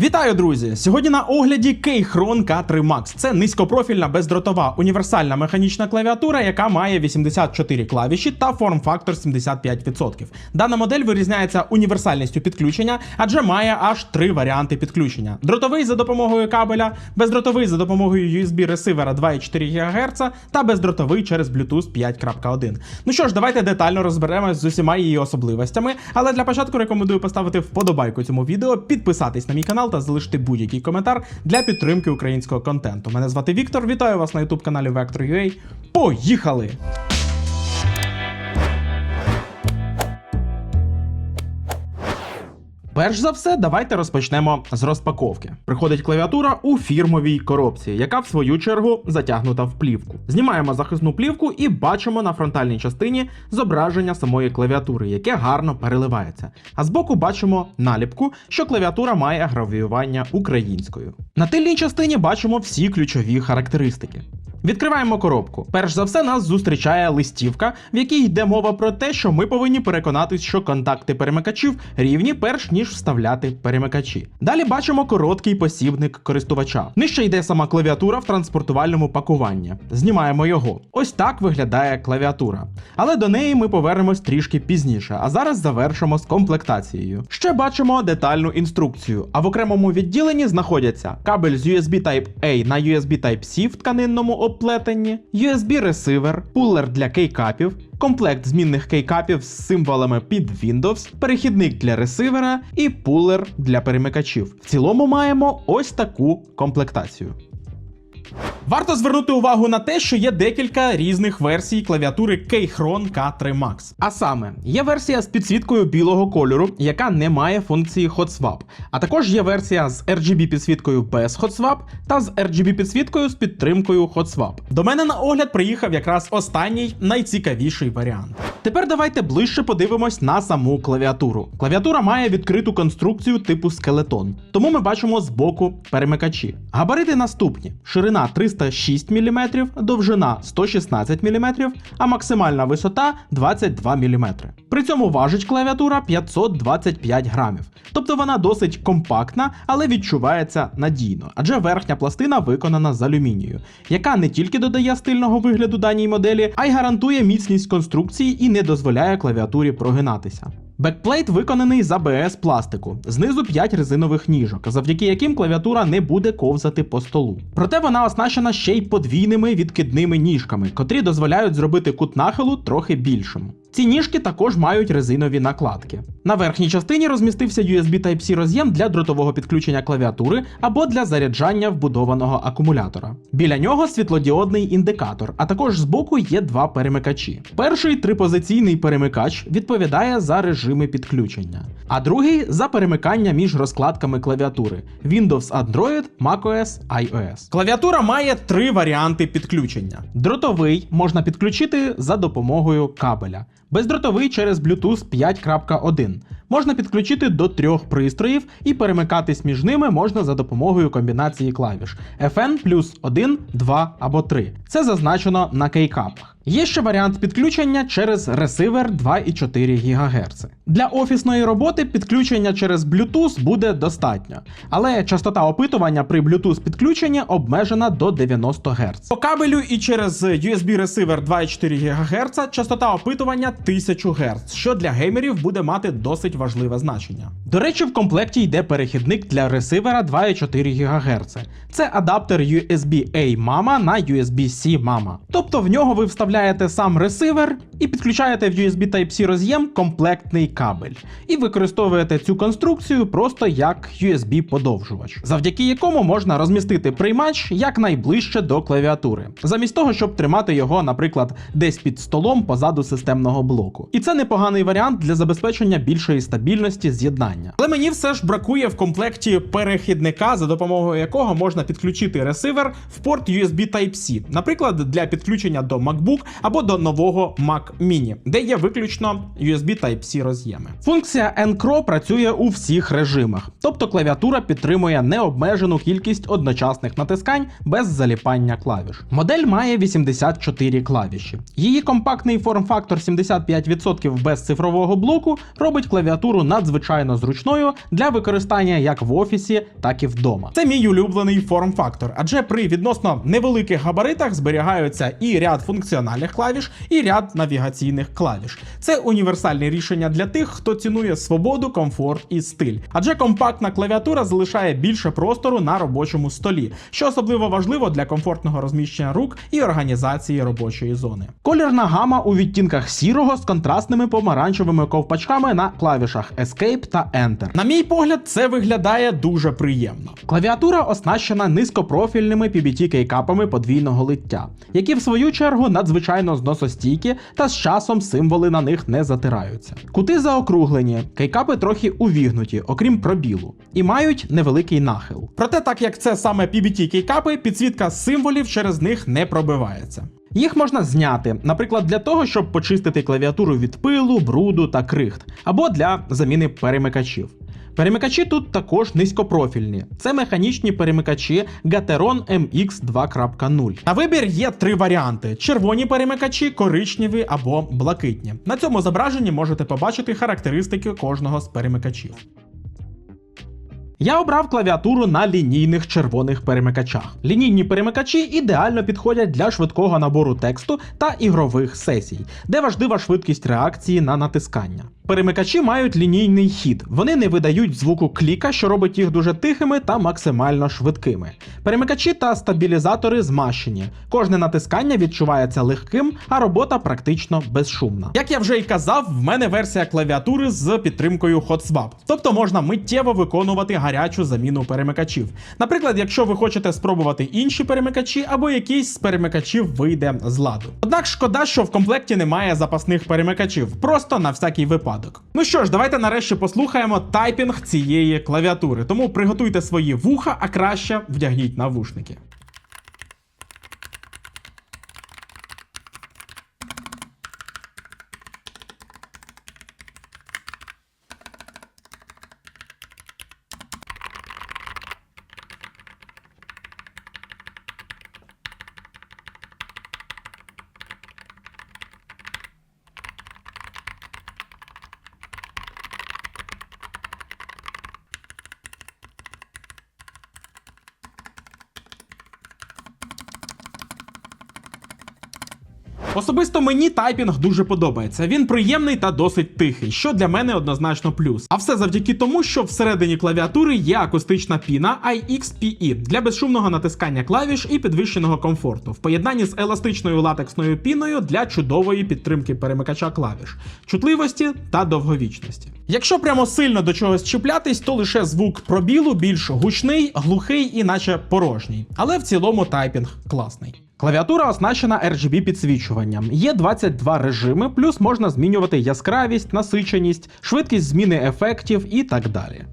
Вітаю, друзі! Сьогодні на огляді Keychron K3 Max. Це низькопрофільна бездротова універсальна механічна клавіатура, яка має 84 клавіші та форм-фактор 75%. Дана модель вирізняється універсальністю підключення, адже має аж три варіанти підключення: дротовий за допомогою кабеля, бездротовий за допомогою USB ресивера 2,4 ГГц та бездротовий через Bluetooth 5.1. Ну що ж, давайте детально розберемось з усіма її особливостями. Але для початку рекомендую поставити вподобайку цьому відео, підписатись на мій канал та залишити будь-який коментар для підтримки українського контенту. Мене звати Віктор. Вітаю вас на youtube каналі Vector.ua. Поїхали! Перш за все, давайте розпочнемо з розпаковки. Приходить клавіатура у фірмовій коробці, яка в свою чергу затягнута в плівку. Знімаємо захисну плівку і бачимо на фронтальній частині зображення самої клавіатури, яке гарно переливається. А збоку бачимо наліпку, що клавіатура має гравіювання українською. На тильній частині бачимо всі ключові характеристики. Відкриваємо коробку. Перш за все, нас зустрічає листівка, в якій йде мова про те, що ми повинні переконатись, що контакти перемикачів рівні, перш ніж вставляти перемикачі. Далі бачимо короткий посібник користувача. Нижче йде сама клавіатура в транспортувальному пакуванні. Знімаємо його. Ось так виглядає клавіатура. Але до неї ми повернемось трішки пізніше, а зараз завершимо з комплектацією. Ще бачимо детальну інструкцію, а в окремому відділенні знаходяться кабель з USB Type-A на USB Type-C в тканинному оплетенні, USB-ресивер, пулер для кейкапів, комплект змінних кейкапів з символами під Windows, перехідник для ресивера і пулер для перемикачів. В цілому маємо ось таку комплектацію. Варто звернути увагу на те, що є декілька різних версій клавіатури Keychron K3 Max. А саме, є версія з підсвіткою білого кольору, яка не має функції Hot Swap. А також є версія з RGB підсвіткою без Hot Swap та з RGB підсвіткою з підтримкою Hot Swap. До мене на огляд приїхав якраз останній найцікавіший варіант. Тепер давайте ближче подивимось на саму клавіатуру. Клавіатура має відкриту конструкцію типу скелетон, тому ми бачимо збоку перемикачі. Габарити наступні: ширина 306 мм, довжина 116 мм, а максимальна висота 22 мм. При цьому важить клавіатура 525 грамів. Тобто вона досить компактна, але відчувається надійно, адже верхня пластина виконана з алюмінію, яка не тільки додає стильного вигляду даній моделі, а й гарантує міцність конструкції і не дозволяє клавіатурі прогинатися. Бекплейт виконаний з ABS пластику, знизу 5 резинових ніжок, завдяки яким клавіатура не буде ковзати по столу. Проте вона оснащена ще й подвійними відкидними ніжками, котрі дозволяють зробити кут нахилу трохи більшим. Ці ніжки також мають резинові накладки. На верхній частині розмістився USB Type-C роз'єм для дротового підключення клавіатури або для заряджання вбудованого акумулятора. Біля нього світлодіодний індикатор, а також збоку є два перемикачі. Перший трипозиційний перемикач відповідає за режими підключення, а другий за перемикання між розкладками клавіатури Windows Android, macOS, iOS. Клавіатура має три варіанти підключення: дротовий можна підключити за допомогою кабеля. Бездротовий через Bluetooth 5.1. Можна підключити до трьох пристроїв і перемикатись між ними можна за допомогою комбінації клавіш FN плюс 1, 2 або 3. Це зазначено на кейкапах. Є ще варіант підключення через ресивер 2,4 ГГц. Для офісної роботи підключення через Bluetooth буде достатньо, але частота опитування при Bluetooth підключенні обмежена до 90 Гц. По кабелю і через USB ресивер 2,4 ГГц частота опитування 1000 Гц, що для геймерів буде мати досить важливе значення. До речі, в комплекті йде перехідник для ресивера 2,4 ГГц. Це адаптер USB-A MAMA на USB-C MAMA. Тобто в нього ви вставляєте сам ресивер і підключаєте в USB Type-C роз'єм комплектний кабель. І використовуєте цю конструкцію просто як USB-подовжувач, завдяки якому можна розмістити приймач якнайближче до клавіатури, замість того, щоб тримати його, наприклад, десь під столом позаду системного блоку. І це непоганий варіант для забезпечення більшої стабільності з'єднання. Але мені все ж бракує в комплекті перехідника, за допомогою якого можна підключити ресивер в порт USB Type-C, наприклад, для підключення до MacBook або до нового Mac Mini, де є виключно USB Type-C роз'єми. Функція N-Cro працює у всіх режимах, тобто клавіатура підтримує необмежену кількість одночасних натискань без заліпання клавіш. Модель має 84 клавіші. Її компактний форм-фактор 75% без цифрового блоку робить клавіатуру надзвичайно зручною для використання як в офісі, так і вдома. Це мій улюблений форм-фактор, адже при відносно невеликих габаритах зберігаються і ряд функціональних клавіш, і ряд навігаційних клавіш. Це універсальне рішення для тих, хто цінує свободу, комфорт і стиль. Адже компактна клавіатура залишає більше простору на робочому столі, що особливо важливо для комфортного розміщення рук і організації робочої зони. Колірна гама у відтінках сірого з контрастними помаранчевими ковпачками на клавішах Escape та Enter. На мій погляд, це виглядає дуже приємно. Клавіатура оснащена низькопрофільними PBT кейкапами подвійного лиття, які в свою чергу надзвичайно зносостійкі та з часом символи на них не затираються. Кути заокруглені, кейкапи трохи увігнуті, окрім пробілу, і мають невеликий нахил. Проте, так як це саме PBT кейкапи, підсвітка символів через них не пробивається. Їх можна зняти, наприклад, для того, щоб почистити клавіатуру від пилу, бруду та крихт, або для заміни перемикачів. Перемикачі тут також низькопрофільні. Це механічні перемикачі Gateron MX 2.0. На вибір є три варіанти: червоні перемикачі, коричневі або блакитні. На цьому зображенні можете побачити характеристики кожного з перемикачів. Я обрав клавіатуру на лінійних червоних перемикачах. Лінійні перемикачі ідеально підходять для швидкого набору тексту та ігрових сесій, де важлива швидкість реакції на натискання. Перемикачі мають лінійний хід, вони не видають звуку кліка, що робить їх дуже тихими та максимально швидкими. Перемикачі та стабілізатори змащені. Кожне натискання відчувається легким, а робота практично безшумна. Як я вже й казав, в мене версія клавіатури з підтримкою HotSwap, тобто можна миттєво виконувати гарячу заміну перемикачів. Наприклад, якщо ви хочете спробувати інші перемикачі, або якийсь з перемикачів вийде з ладу. Однак шкода, що в комплекті немає запасних перемикачів, просто на всякий випадок. Ну що ж, давайте нарешті послухаємо тайпінг цієї клавіатури. Тому приготуйте свої вуха, а краще вдягніть навушники. Особисто мені тайпінг дуже подобається. Він приємний та досить тихий, що для мене однозначно плюс. А все завдяки тому, що всередині клавіатури є акустична піна IXPE для безшумного натискання клавіш і підвищеного комфорту, в поєднанні з еластичною латексною піною для чудової підтримки перемикача клавіш, чутливості та довговічності. Якщо прямо сильно до чогось чіплятись, то лише звук пробілу більш гучний, глухий і наче порожній. Але в цілому тайпінг класний. Клавіатура оснащена RGB підсвічуванням. Є 22 режими, плюс можна змінювати яскравість, насиченість, швидкість зміни ефектів і так далі.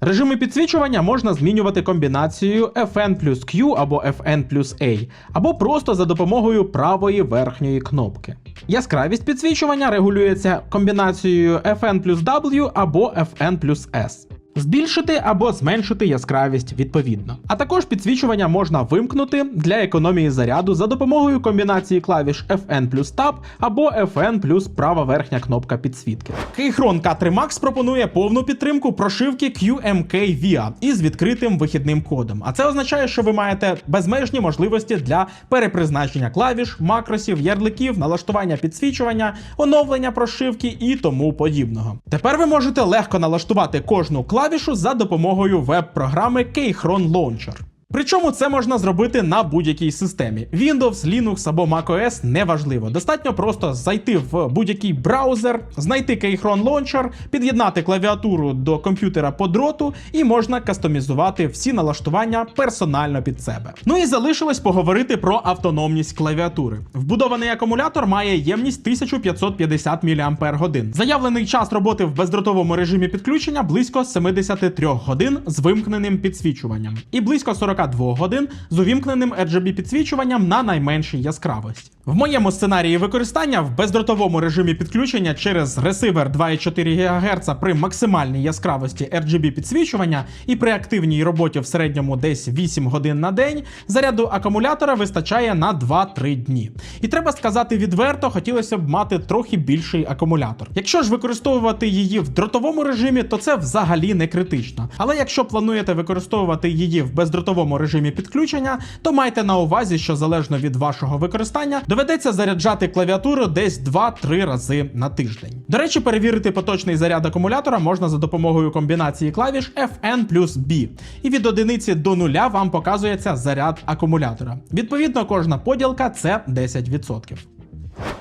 Режими підсвічування можна змінювати комбінацією FN плюс Q або FN плюс A, або просто за допомогою правої верхньої кнопки. Яскравість підсвічування регулюється комбінацією FN плюс W або FN плюс S. Збільшити або зменшити яскравість відповідно. А також підсвічування можна вимкнути для економії заряду за допомогою комбінації клавіш FN плюс Tab або FN плюс права верхня кнопка підсвітки. Keychron K3 Max пропонує повну підтримку прошивки QMK VIA із відкритим вихідним кодом. А це означає, що ви маєте безмежні можливості для перепризначення клавіш, макросів, ярликів, налаштування підсвічування, оновлення прошивки і тому подібного. Тепер ви можете легко налаштувати кожну клавішу клавішу за допомогою веб-програми Keychron Launcher. Причому це можна зробити на будь-якій системі: Windows, Linux або macOS неважливо. Достатньо просто зайти в будь-який браузер, знайти Keychron Launcher, під'єднати клавіатуру до комп'ютера по дроту, і можна кастомізувати всі налаштування персонально під себе. Ну і залишилось поговорити про автономність клавіатури. Вбудований акумулятор має ємність 1550 мАч. Заявлений час роботи в бездротовому режимі підключення близько 73 годин з вимкненим підсвічуванням і близько 40 42 годин з увімкненим RGB підсвічуванням на найменшій яскравості. В моєму сценарії використання в бездротовому режимі підключення через ресивер 2,4 ГГц при максимальній яскравості RGB підсвічування і при активній роботі в середньому десь 8 годин на день заряду акумулятора вистачає на 2-3 дні. І треба сказати відверто, хотілося б мати трохи більший акумулятор. Якщо ж використовувати її в дротовому режимі, то це взагалі не критично. Але якщо плануєте використовувати її в бездротовому режимі підключення, то майте на увазі, що залежно від вашого використання доведеться заряджати клавіатуру десь 2-3 рази на тиждень. До речі, перевірити поточний заряд акумулятора можна за допомогою комбінації клавіш FN плюс B. І від одиниці до нуля вам показується заряд акумулятора. Відповідно, кожна поділка це 10%.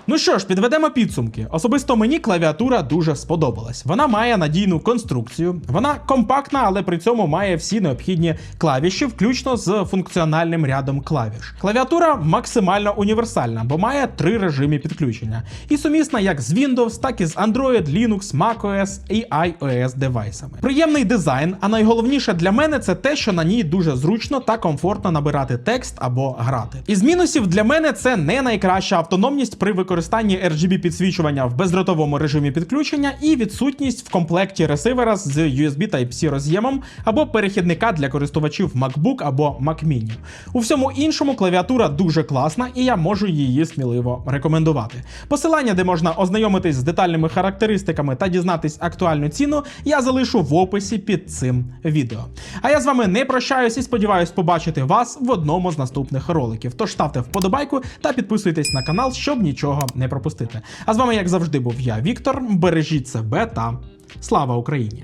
Ну що ж, підведемо підсумки. Особисто мені клавіатура дуже сподобалась. Вона має надійну конструкцію, вона компактна, але при цьому має всі необхідні клавіші, включно з функціональним рядом клавіш. Клавіатура максимально універсальна, бо має три режими підключення. І сумісна як з Windows, так і з Android, Linux, macOS і iOS девайсами. Приємний дизайн, а найголовніше для мене це те, що на ній дуже зручно та комфортно набирати текст або грати. Із мінусів для мене це не найкраща автономність при використанні RGB підсвічування в бездротовому режимі підключення і відсутність в комплекті ресивера з USB Type-C роз'ємом або перехідника для користувачів MacBook або Mac Mini. У всьому іншому клавіатура дуже класна, і я можу її сміливо рекомендувати. Посилання, де можна ознайомитись з детальними характеристиками та дізнатись актуальну ціну, я залишу в описі під цим відео. А я з вами не прощаюсь і сподіваюсь побачити вас в одному з наступних роликів. Тож ставте вподобайку та підписуйтесь на канал, щоб нічого не пропустити. А з вами, як завжди, був я, Віктор. Бережіть себе та слава Україні!